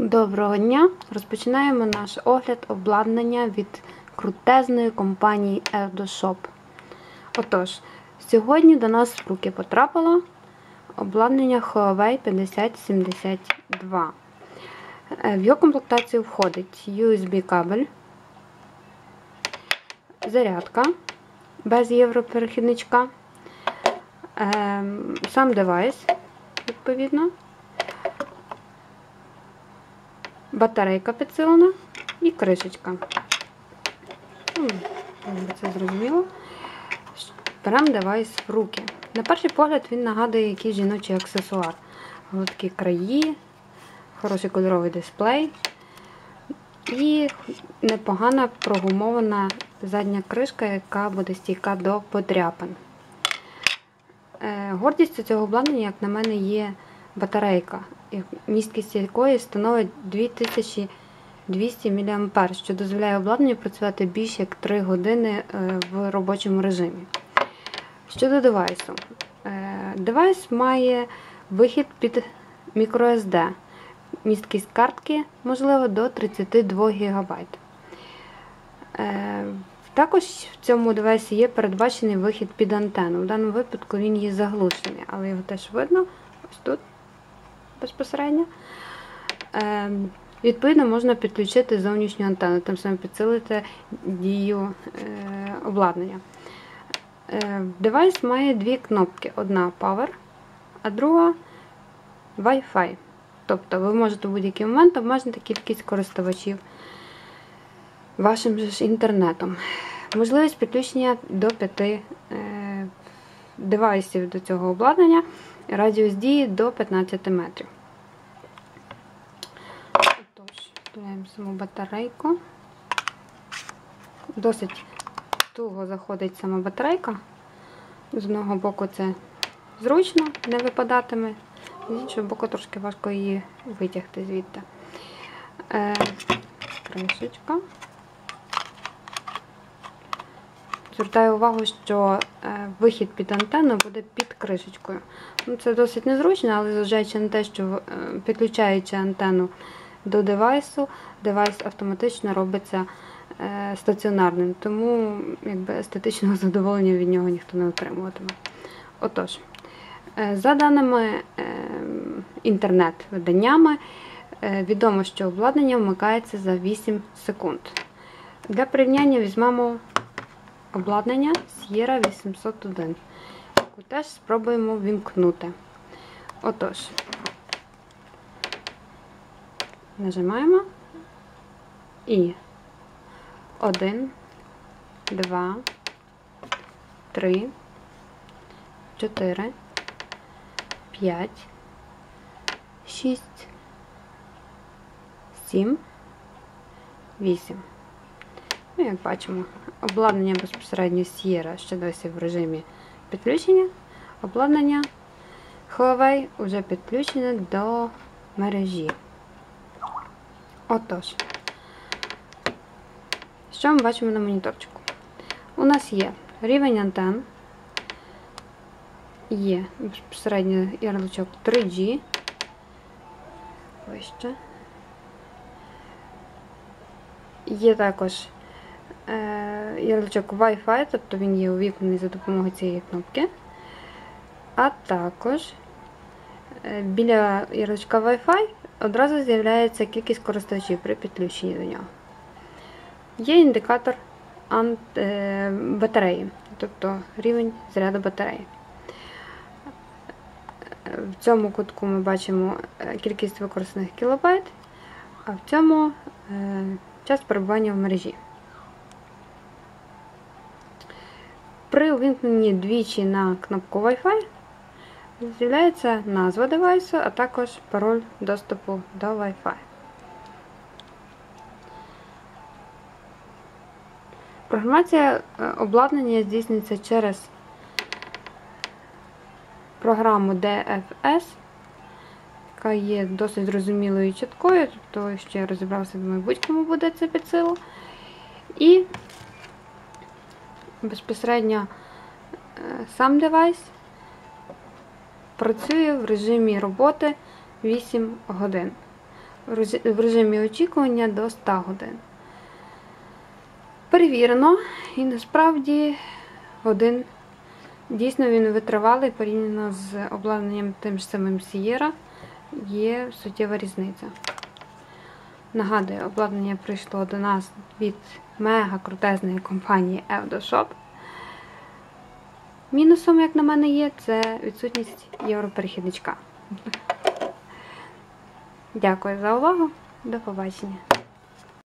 Доброго дня! Розпочинаємо наш огляд обладнання від крутезної компанії ErdoShop. Отож, сьогодні до нас в руки потрапило обладнання Huawei 5072. Е, В його комплектацію входить USB кабель, зарядка без європерехідничка, ем, сам девайс, відповідно. Батарейка підсилена і кришечка. Це зрозуміло. Беремо девайс в руки. На перший погляд він нагадує якийсь жіночий аксесуар. Гладкі краї, хороший кольоровий дисплей і непогана прогумована задня кришка, яка буде стійка до подряпин. Е, Гордістю цього обладнання, як на мене, є батарейка, місткість якої становить 2200 мА, що дозволяє обладнанню працювати більше як 3 години е, в робочому режимі. Щодо девайсу, Е, девайс має вихід під microSD, місткість картки, можливо, до 32 ГБ. Е, Також в цьому девайсі є передбачений вихід під антенну. В даному випадку він є заглушений, але його теж видно ось тут безпосередньо. Е, Відповідно, можна підключити зовнішню антенну, тим самим підсилити дію е, обладнання. Е, девайс має дві кнопки: одна Power, а друга Wi-Fi. Тобто ви можете в будь-який момент обмежити кількість користувачів вашим же ж інтернетом. Можливість підключення до 5 е, девайсів до цього обладнання, радіус дії до 15 метрів. Отож, вставляємо саму батарейку. Досить туго заходить сама батарейка. З одного боку це зручно, не випадатиме, з іншого боку трошки важко її витягти звідти. Е, кришечка. Звертаю увагу, що е, вихід під антенну буде під кришечкою. Ну, Це досить незручно, але зважаючи на те, що е, підключаючи антенну до девайсу, девайс автоматично робиться е, стаціонарним, тому якби, естетичного задоволення від нього ніхто не отримуватиме. Отож, за даними інтернет-виданнями, відомо, що обладнання вмикається за 8 секунд. Для порівняння візьмемо обладнання Sierra 801, яку теж спробуємо вімкнути. Отож, нажимаємо і 1, 2, 3, 4, 5, 6, 7, 8. Ну, як бачимо, обладнання безпосередньо Sierra ще досі в режимі підключення. Обладнання Huawei вже підключене до мережі. Отож, що ми бачимо на моніторчику? У нас є рівень антен, є безпосередньо ярличок 3G, вище. Є також ярличок Wi-Fi, тобто він є увімкнений за допомогою цієї кнопки. А також е, біля ярличка Wi-Fi одразу з'являється кількість користувачів при підключенні до нього. Є індикатор е, батареї, тобто рівень заряду батареї. В цьому кутку ми бачимо е, кількість використаних кілобайт, а в цьому е, час перебування в мережі. При увімкненні двічі на кнопку Wi-Fi з'являється назва девайсу, а також пароль доступу до Wi-Fi. Програмація е, обладнання здійснюється через програму DFS, яка є досить зрозумілою і чіткою, тобто, якщо я розібрався, думаю, будь-кому буде це під силу. І безпосередньо е, сам девайс працює в режимі роботи 8 годин. в режимі очікування до 100 годин. Перевірено, і насправді один дійсно він витривалий порівняно з обладнанням тим ж самим Sierra є суттєва різниця. Нагадую, обладнання прийшло до нас від мега крутезної компанії EudoShop. Мінусом, як на мене, є, це відсутність європерехідничка. Дякую за увагу. До побачення.